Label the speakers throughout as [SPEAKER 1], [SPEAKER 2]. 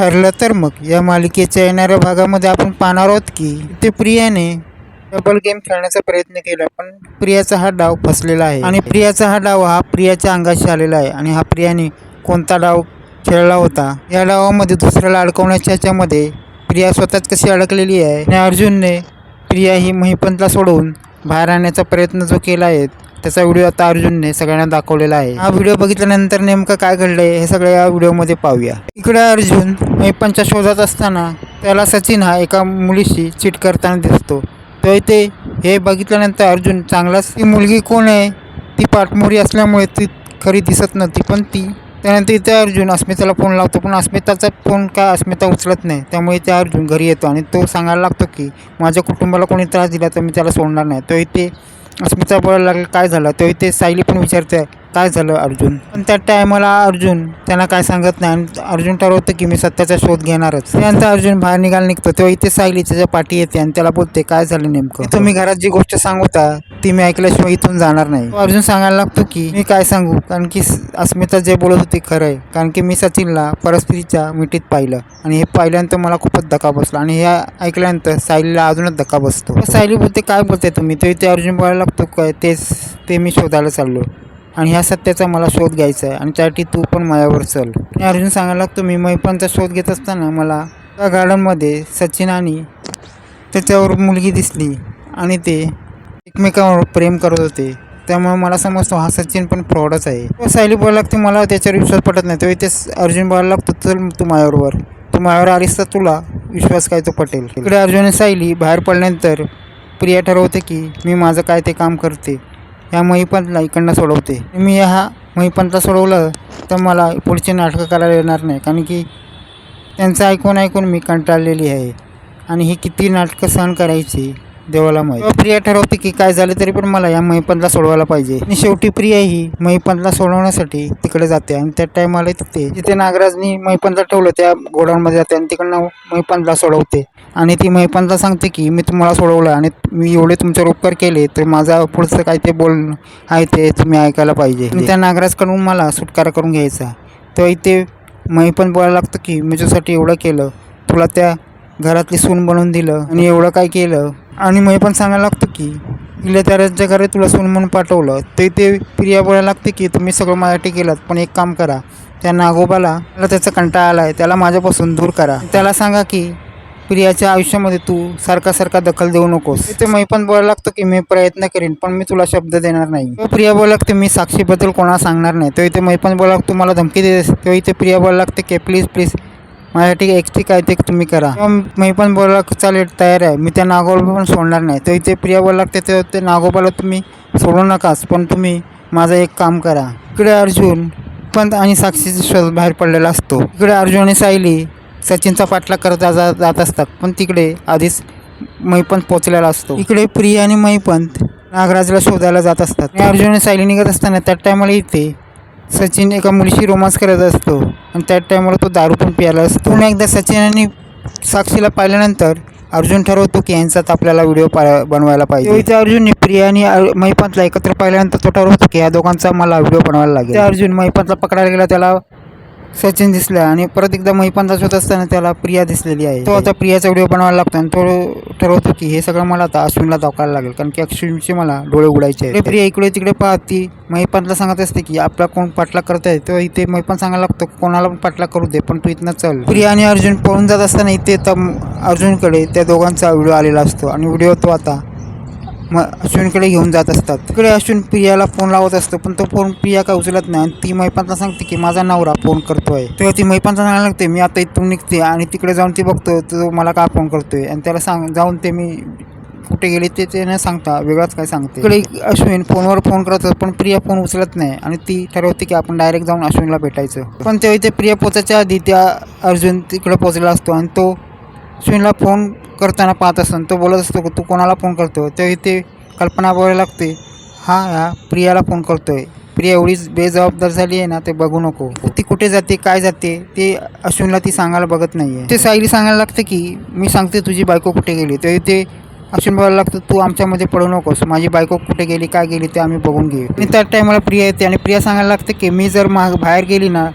[SPEAKER 1] ठरलं तर मग. या मालिकेच्या येणाऱ्या भागामध्ये आपण पाहणार आहोत की ते प्रियाने डबल गेम खेळण्याचा प्रयत्न केला पण प्रियाचा हा डाव फसलेला आहे. आणि प्रियाचा हा डाव हा प्रियाच्या अंगाशी आलेला आहे. आणि हा प्रियाने कोणता डाव खेळला होता? या डावामध्ये दुसऱ्याला अडकवण्याच्या ह्याच्यामध्ये प्रिया स्वतःच कशी अडकलेली आहे? आणि अर्जुनने प्रिया ही महिपंतला सोडवून बाहेर आणण्याचा प्रयत्न जो केला आहे त्याचा व्हिडिओ आता अर्जुनने सगळ्यांना दाखवलेला आहे. हा व्हिडिओ बघितल्यानंतर नेमकं काय घडलंय हे सगळं या व्हिडिओमध्ये पाहूया. इकडे अर्जुन महिपंतच्या शोधात असताना त्याला सचिन हा एका मुलीशी चीट करताना दिसतो. तर इथे हे बघितल्यानंतर अर्जुन चांगलाच ती मुलगी कोण आहे? ती पाठमोरी असल्यामुळे ती खरी दिसत नव्हती पण ती त्यानंतर इथे अर्जुन अस्मिताला फोन लावतो पण अस्मिताचा फोन काय अस्मिता उचलत नाही? त्यामुळे इथे अर्जुन घरी येतो आणि तो सांगायला लागतो की माझ्या कुटुंबाला कोणी त्रास दिला तर मी त्याला सोडणार नाही. तो इथे अस्मिता बोलायला लागला काय झालं? तो इथे सायली पण विचारते काय झालं अर्जुन? पण त्या टायमाला अर्जुन त्यांना काय सांगत नाही आणि अर्जुन ठरवतं की मी सत्याचा शोध घेणारच. त्यानंतर अर्जुन बाहेर निघायला निघतो तेव्हा इथे सायली त्याच्या पाठी येते आणि त्याला बोलते काय झालं नेमकं? तुम्ही घरात जी गोष्ट सांगता ती मी ऐकल्याशिवाय इथून जाणार नाही. अर्जुन सांगायला लागतो की मी काय सांगू? कारण की अस्मिता जे बोलत होती खरं आहे. कारण की मी सचिनला परस्त्रीच्या मिठीत पाहिलं आणि हे पाहिल्यानंतर मला खूपच धक्का बसला आणि हे ऐकल्यानंतर सायलीला अजूनच धक्का बसतो. सायली बोलते काय बोलते तुम्ही? तो इथे अर्जुन बोलायला लागतो काय तेच ते मी शोधायला चाललो आणि ह्या सत्याचा मला शोध घ्यायचा आहे. आणि त्यासाठी तू पण माझ्यावर चल. आणि अर्जुन सांगायला लागतो मी मैपणचा शोध घेत असताना मला त्या गार्डनमध्ये सचिन आणि त्याच्यावर मुलगी दिसली. आणि ते एकमेकांवर प्रेम करत होते. त्यामुळे मला समजतो हा सचिन पण फ्रॉडच आहे. तो सायली बोलायला लागते मला त्याच्यावर विश्वास पटत नाही. तेव्हा ते अर्जुन बोलायला लागतो चल तू माझ्याबरोबर तू माझ्यावर आलीस तर तुला विश्वास काय तो पटेल. इकडे अर्जुन सायली बाहेर पडल्यानंतर प्रिया ठरवते की मी माझं काय ते काम करते. ह्या महिपंतला इकडनं सोडवते. मी ह्या महिपंतला सोडवलं तर मला पुढची नाटकं करायला येणार नाही. कारण की त्यांचं ऐकून ऐकून मी कंटाळलेली आहे. आणि ही किती नाटकं सहन करायची? देवाला माहीत. प्रिया ठरवते की काय झालं तरी पण मला या महिपंतला सोडवायला पाहिजे. आणि शेवटी प्रिया ही महिपंतला सोडवण्यासाठी तिकडे जाते आणि त्या टायमाला तिथे जिथे नागराजनी महिपंतला ठेवलं त्या गोडाऊनमध्ये जाते आणि तिकडनं महिपंतला सोडवते. आणि ती महिपंतला सांगते की मी तुम्हाला सोडवलं आणि मी एवढे तुमच्यावर उपकार केले तर माझा पुढचं काय ते बोल आहे ते तुम्ही ऐकायला पाहिजे. त्या नागराजकडून मला सुटकारा करून घ्यायचा. तेव्हा इथे महिपंत बोलायला लागतं की मी तुझ्यासाठी एवढं केलं तुला त्या घरातली सून बनवून दिलं आणि एवढं काय केलं आणि मी पण सांगायला लागतो की इले त्या राज्या तुला सून म्हणून पाठवलं ते ते प्रिया बोलायला लागते की तुम्ही सगळं माझ्यासाठी केलं पण एक काम करा. त्या नागोबाला त्याचा कंटाळा आला आहे त्याला माझ्यापासून दूर करा. त्याला सांगा की प्रियाच्या आयुष्यामध्ये तू सारखा सारखा दखल देऊ नकोस. ते मी पण बोलायला लागतो की मी प्रयत्न करीन पण मी तुला शब्द देणार नाही. प्रिया बोला लागते मी साक्षीबद्दल कोणाला सांगणार नाही. तो इथे मी पण बोला लागतो मला धमकी देतेस. तेव्हा इथे प्रिया बोलायला लागते की प्लीज प्लीज माझ्यासाठी एकटी काय ते तुम्ही करा. मी पण बोलायला चालेल तयार आहे. मी त्या नागोबा पण सोडणार नाही. तर इथे प्रिया बोलला लागते तेव्हा ते नागोबाला तुम्ही सोडू नकाच पण तुम्ही माझं एक काम करा. इकडे अर्जुन पण आणि साक्षीचा शोध बाहेर पडलेला असतो. इकडे अर्जुन आणि सायली सचिनचा पाठलाग करत जा- जात असतात. पण तिकडे आधीच मैपंत पोचलेला असतो. इकडे प्रिया आणि मैपंत नागराजला शोधायला जात असतात. अर्जुन आणि सायली निघत असताना त्या टायमाला इथे सचिन एका मुलीशी रोमांस करत असतो आणि त्या टायमाला तो दारू पण प्यायला असतो. पुन्हा एकदा सचिन आणि साक्षीला पाहिल्यानंतर अर्जुन ठरवतो की यांचाच आपल्याला व्हिडिओ पा बनवायला पाहिजे. इथे अर्जुनने प्रिया आणि महिपंतला एकत्र पाहिल्यानंतर तो ठरवतो की या दोघांचा मला व्हिडिओ बनवायला लागेल. अर्जुन महिपंतला पकडायला गेला त्याला सचिन दिसला आणि परत एकदा महिपंता शोध असताना त्याला प्रिया दिसलेली आहे. तो आता प्रियाचा व्हिडिओ बनवायला लागतो आणि तो ठरवतो की हे सगळं मला आता अश्विनला दाखवायला लागेल. कारण की अश्विनचे मला डोळे उघडायचे आहेत. प्रिया इकडे तिकडे पाहती. महिपंतला सांगत असते की आपला कोण पाठलाग करत आहे? तो इथे महिपंत सांगायला लागतो कोणाला पण पाठलाग करू दे पण तू इथनं चल. प्रिया आणि अर्जुन पळून जात असताना इथे तर अर्जुनकडे त्या दोघांचा व्हिडिओ आलेला असतो आणि व्हिडिओ तो आता मग अश्विनकडे घेऊन जात असतात. तिकडे अश्विन प्रियाला फोन लावत असतो पण तो फोन प्रिया काय उचलत नाही आणि ती मैपांना सांगते की माझा नवरा फोन करतोय. तेव्हा ती मैपांना सांगायला लागते मी आता इथून निघते आणि तिकडे जाऊन ती बघतो तो मला का फोन करतोय? आणि त्याला सांग जाऊन ते मी कुठे गेले ते ते न सांगता वेगळाच काय सांगते. इकडे अश्विन फोनवर फोन करत पण प्रिया फोन उचलत नाही आणि ती ठरवते की आपण डायरेक्ट जाऊन अश्विनला भेटायचं. पण तेव्हा ते प्रिया पोचायच्या आधी त्या अर्जुन तिकडे पोचलेला असतो आणि तो अश्विनला फोन करताना पाहत असतो तो बोलत असतो की तू कोणाला फोन करतो तेव्हा इथे कल्पना बोलायला लागते हा प्रियाला फोन करतोय. प्रिया एवढीच बेजबाबदार झाली आहे ना ते बघू नको. ती कुठे जाते काय जाते ते अश्विनला ती सांगायला बघत नाही आहे ते सायली सांगायला लागते की मी सांगते तुझी बायको कुठे गेली. तेव्हा ते अश्विन बोलायला लागतं तू आमच्यामध्ये पडू नकोस माझी बायको कुठे गेली काय गेली ते आम्ही बघून घेऊ. आणि त्या टायमाला प्रिया येते आणि प्रिया सांगायला लागते की मी जर मा बाहेर गेली ना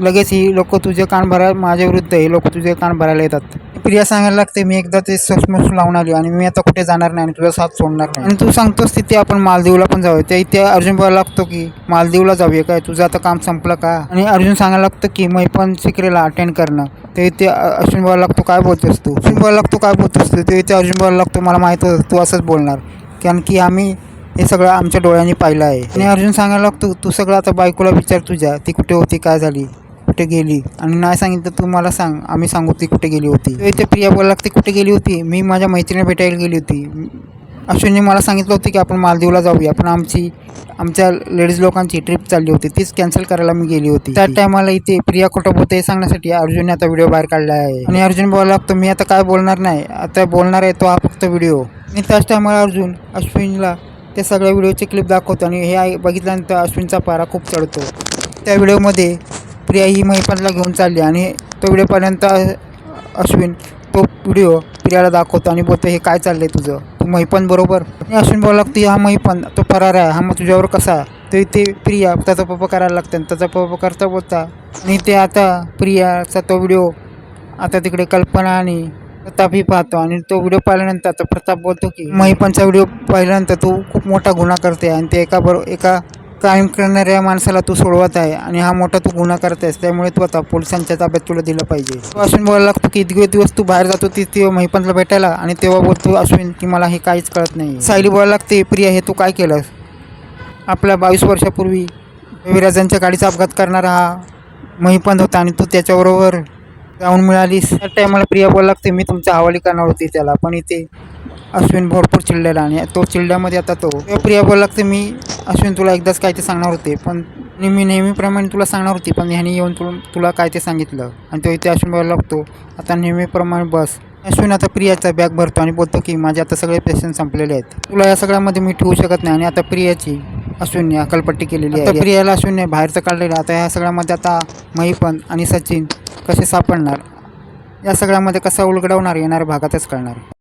[SPEAKER 1] लगेच ही लोक तुझे कान भरा माझ्याविरुद्ध हे लोक तुझे कान भरायला येतात. प्रिया सांगायला लागते मी एकदा ते ससमस लावून आली आणि मी आता कुठे जाणार नाही आणि तुझा साथ सोडणार नाही. आणि तू सांगतोस तिथे आपण मालदीवला पण जाऊया. त्या इथे अर्जुन बोलायला लागतो की मालदीवला जाऊया काय? तुझं आता काम संपलं का? आणि अर्जुन सांगायला लागतं की मी पण सिक्रेला अटेंड करणं ते इथे अश्विन बोलायला लागतो काय बोलतोस तू? अश्विन बोलायला लागतो काय बोलतोस तू? ते इथे अर्जुन बोलायला लागतो मला माहीत होतं तू असंच बोलणार. कारण की आम्ही हे सगळं आमच्या डोळ्यांनी पाहिलं आहे. आणि अर्जुन सांगायला लागतो तू सगळं आता बायकोला विचार तुझ्या ती कुठे होती काय झाली? कुठे गेली? आणि नाही सांगितलं तू मला सांग. आम्ही सांगू ती कुठे गेली होती. इथे प्रिया बोलायला लागते कुठे गेली होती? मी माझ्या मैत्रिणीला भेटायला गेली होती. अश्विनने मला सांगितलं होतं की आपण मालदीवला जाऊया पण आमची आमच्या लेडीज लोकांची ट्रिप चालली होती. तीच कॅन्सल करायला मी गेली होती. त्या टायमाला इथे प्रिया कुठं होते हे सांगण्यासाठी अर्जुनने आता व्हिडिओ बाहेर काढला आहे. आणि अर्जुन बोलायला लागतो मी आता काय बोलणार नाही. आता बोलणार आहे तो हा फक्त व्हिडिओ. आणि त्याच टायमाला अर्जुन अश्विनला त्या सगळ्या व्हिडिओचे क्लिप दाखवतो आणि हे बघितल्यानंतर अश्विनचा पारा खूप चढतो. त्या व्हिडिओमध्ये प्रिया ही महिपतला घेऊन चालली आणि तो वेळेपर्यंत अश्विन तो व्हिडिओ प्रियाला दाखवतो आणि बोलतो हे काय चाललंय तुझं? तू महिपन बरोबर? आणि अश्विन बोलायला लागतो हा महिपन तो फरार आहे हा मग तुझ्यावर कसा आहे? तर इथे प्रिया त्याचा पप्पा करायला लागतं आणि त्याचा पप्पा करता बोलता आणि ते आता प्रियाचा तो व्हिडिओ आता तिकडे कल्पना आणि प्रतापही पाहतो आणि तो व्हिडिओ पाहिल्यानंतर आता प्रताप बोलतो की महिपनचा व्हिडिओ पाहिल्यानंतर तू खूप मोठा गुन्हा करते आणि ते एका बरो एका क्राईम करणाऱ्या माणसाला तू सोडवत आहे आणि हा मोठा तू गुन्हा करत आहेस त्यामुळे तू आता पोलिसांच्या ताब्यात तुला दिलं पाहिजे. तो अश्विन बोलायला लागतो की इतके दिवस तू बाहेर जातो ती तेव्हा महिपंतला भेटायला आणि तेव्हा बोलतो अश्विन की मला हे काहीच कळत नाही. सायली बोलायला लागते प्रिया हे तू काय केलंस? आपल्या बावीस वर्षापूर्वी विराजांच्या गाडीचा अपघात करणारा हा महिपंत होता आणि तू त्याच्याबरोबर जाऊन मिळालीस. त्या टायमाला प्रिया बोलायला लागते मी तुमच्या हवाली करणार होती त्याला पण इथे अश्विन भरपूर चिडलेला आणि तो चिडल्यामध्ये आता तो प्रिया बोलायला लागते मी अश्विन तुला एकदाच काय ते सांगणार होते पण मी नेहमीप्रमाणे तुला सांगणार होती पण ह्याने येऊन तुला तुला काय ते सांगितलं? आणि तो इथे अश्विन बोलायला लागतो आता नेहमीप्रमाणे बस. अश्विन आता प्रियाचा बॅग भरतो आणि बोलतो की माझे आता सगळे पेशंट संपलेले आहेत. तुला या सगळ्यामध्ये मी ठेवू शकत नाही आणि आता प्रियाची अश्विनने अकलपट्टी केलेली आहे. प्रियाला अश्विनने बाहेरचं काढलेलं. आता ह्या सगळ्यामध्ये आता महिपन आणि सचिन कसे सापडणार? या सगळ्यामध्ये कसा उलगडवणार येणाऱ्या भागातच कळणार.